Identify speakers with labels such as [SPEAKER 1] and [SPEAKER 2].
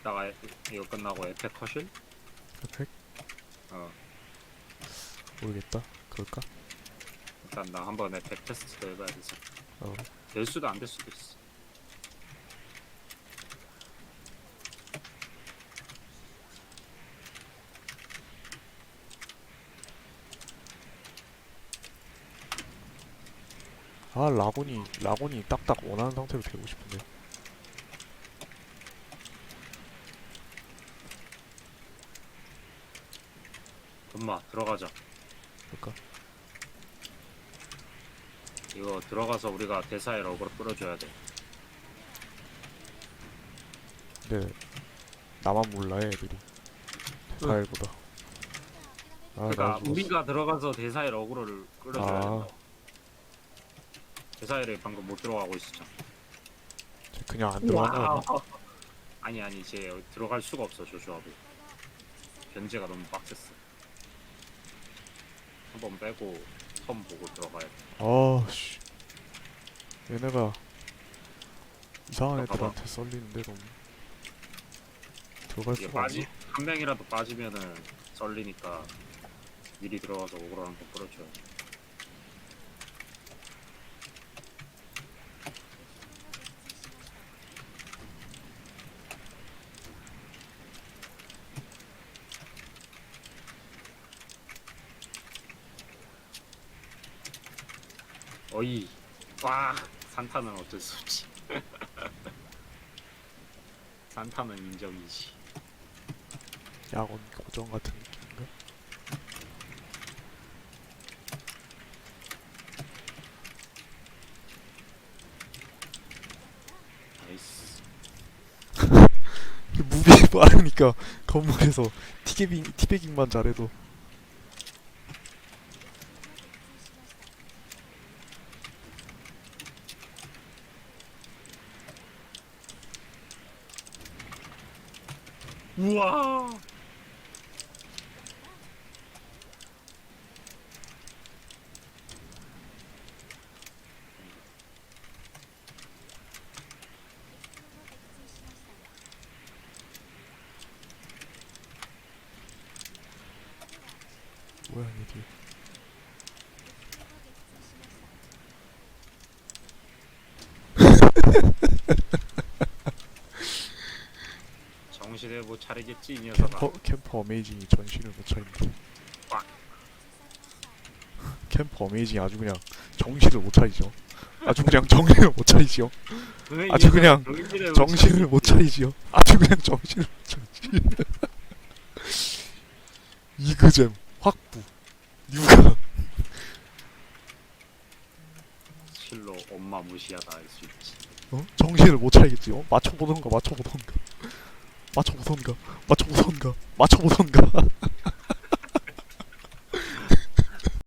[SPEAKER 1] 이따가 에- 이거 끝나고 에펙 컷실?
[SPEAKER 2] 에펙?
[SPEAKER 1] 어
[SPEAKER 2] 모르겠다. 그럴까?
[SPEAKER 1] 일단 나 한번 에펙 테스트도 해봐야 되지
[SPEAKER 2] 어.
[SPEAKER 1] 될 수도 안 될 수도 있어
[SPEAKER 2] 아 라곤이 라곤이 딱딱 원하는 상태로 되고 싶은데.
[SPEAKER 1] 엄마 들어가자
[SPEAKER 2] 그럴까?
[SPEAKER 1] 이거 들어가서 우리가 대사의 러그로 끌어줘야 돼
[SPEAKER 2] 근데 나만 몰라 애들이. 대사일보다. 아,
[SPEAKER 1] 그러니까
[SPEAKER 2] 나 죽었어.
[SPEAKER 1] 우리가 들어가서 대사의 러그로를 끌어줘야
[SPEAKER 2] 아.
[SPEAKER 1] 된다 대사일이 방금 못 들어가고 있었잖아
[SPEAKER 2] 쟤 그냥 안거 아니야?
[SPEAKER 1] 아니 아니 쟤 들어갈 수가 없어 저 조합이 견제가 너무 빡셌어 한 번 빼고 텀 보고 들어가야 돼
[SPEAKER 2] 아 씨. 얘네가 이상한. 애들한테 썰리는데 너무. 들어갈
[SPEAKER 1] 이게
[SPEAKER 2] 수가
[SPEAKER 1] 빠지
[SPEAKER 2] 없어.
[SPEAKER 1] 한 명이라도 빠지면은 썰리니까 미리 들어가서 오그로 한번 끌어줘야 돼 어이 와 산타는 어쩔 수 없지 산타는 인정이지.
[SPEAKER 2] 야건 고정 같은 느낌인가?
[SPEAKER 1] 나이스.
[SPEAKER 2] 무비 빠르니까 건물에서 티게빙 티베깅만 잘해도
[SPEAKER 1] 우와
[SPEAKER 2] 뭐야 얘들.
[SPEAKER 1] 차리겠지 이 녀석아
[SPEAKER 2] 캠퍼 캠퍼 어메이징이 전신을 못 차린다.
[SPEAKER 1] 꽉.
[SPEAKER 2] 캠퍼 어메이징 아주 그냥 정신을 못 차리죠. 아주 그냥 정신을 못.
[SPEAKER 1] 왜
[SPEAKER 2] 아주
[SPEAKER 1] 이
[SPEAKER 2] 그냥
[SPEAKER 1] 정신을 못
[SPEAKER 2] 정신을 못
[SPEAKER 1] 차리겠지?
[SPEAKER 2] 차리지요. 아주 그냥 정신을 못 차리지. 이그잼 확부 누가
[SPEAKER 1] 실로 엄마 무시하다 할 수 있지
[SPEAKER 2] 어? 정신을 못 차리겠지. 어? 맞춰보던가 맞춰보던가 맞춰보던가? 맞춰보던가? 맞춰보던가